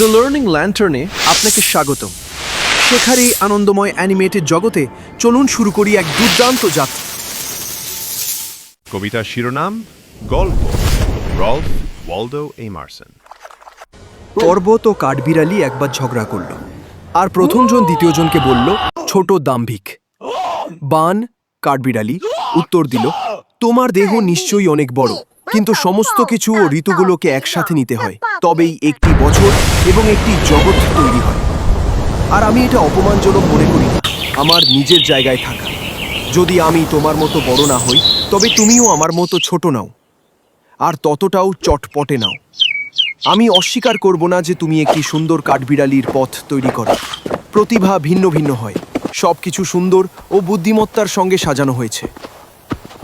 The learning ল্যান্টার্নে আপনাকে স্বাগতম। শেখার এই আনন্দময় অ্যানিমেটেড জগতে চলুন শুরু করি এক দুর্দান্ত যাত্রা। কবিতার শিরোনাম গল্প। রলফ ওয়ালডো এমারসন পর্বত ও কাঠবিড়ালি একবার ঝগড়া করল। আর প্রথমজন দ্বিতীয়জনকে বলল ছোট দাম্ভিক। বান কাঠবিড়ালি উত্তর দিল তোমার দেহ নিশ্চয়ই অনেক বড়। কিন্তু সমস্ত কিছু ও ঋতুগুলোকে একসাথে নিতে হয়। তবেই একটি বছর এবং একটি জগৎ তৈরি হয়। আর আমি এটা অপমানজনক মনে করি না। আমার নিজের জায়গায় থাকা। যদি আমি তোমার মতো বড় না হই তবে তুমিও আমার মতো ছোট নাও। আর ততটাও চটপটে নাও। আমি অস্বীকার করব না যে তুমি একটি সুন্দর কাঠবিড়ালির পথ তৈরি করো। প্রতিভা ভিন্ন ভিন্ন হয়। সব কিছু সুন্দর ও বুদ্ধিমত্তার সঙ্গে সাজানো হয়েছে।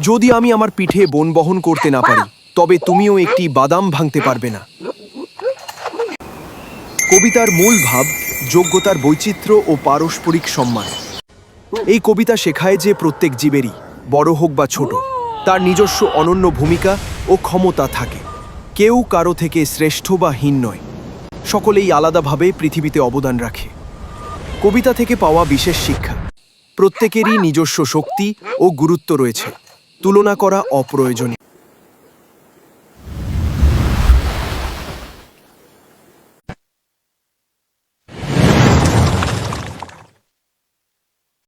যদি আমি আমার পিঠে বন বহন করতে না পারি তবে তুমিও একটি বাদাম ভাঙতে পারবে না। কবিতার মূল ভাব যোগ্যতার বৈচিত্র্য ও পারস্পরিক সম্মান। এই কবিতা শেখায় যে প্রত্যেক জীবেরই, বড় হোক বা ছোট, তার নিজস্ব অনন্য ভূমিকা ও ক্ষমতা থাকে। কেউ কারও থেকে শ্রেষ্ঠ বা হীন নয়। সকলেই আলাদাভাবে পৃথিবীতে অবদান রাখে। কবিতা থেকে পাওয়া বিশেষ শিক্ষা, প্রত্যেকেরই নিজস্ব শক্তি ও গুরুত্ব রয়েছে। তুলনা করা অপ্রয়োজনীয়।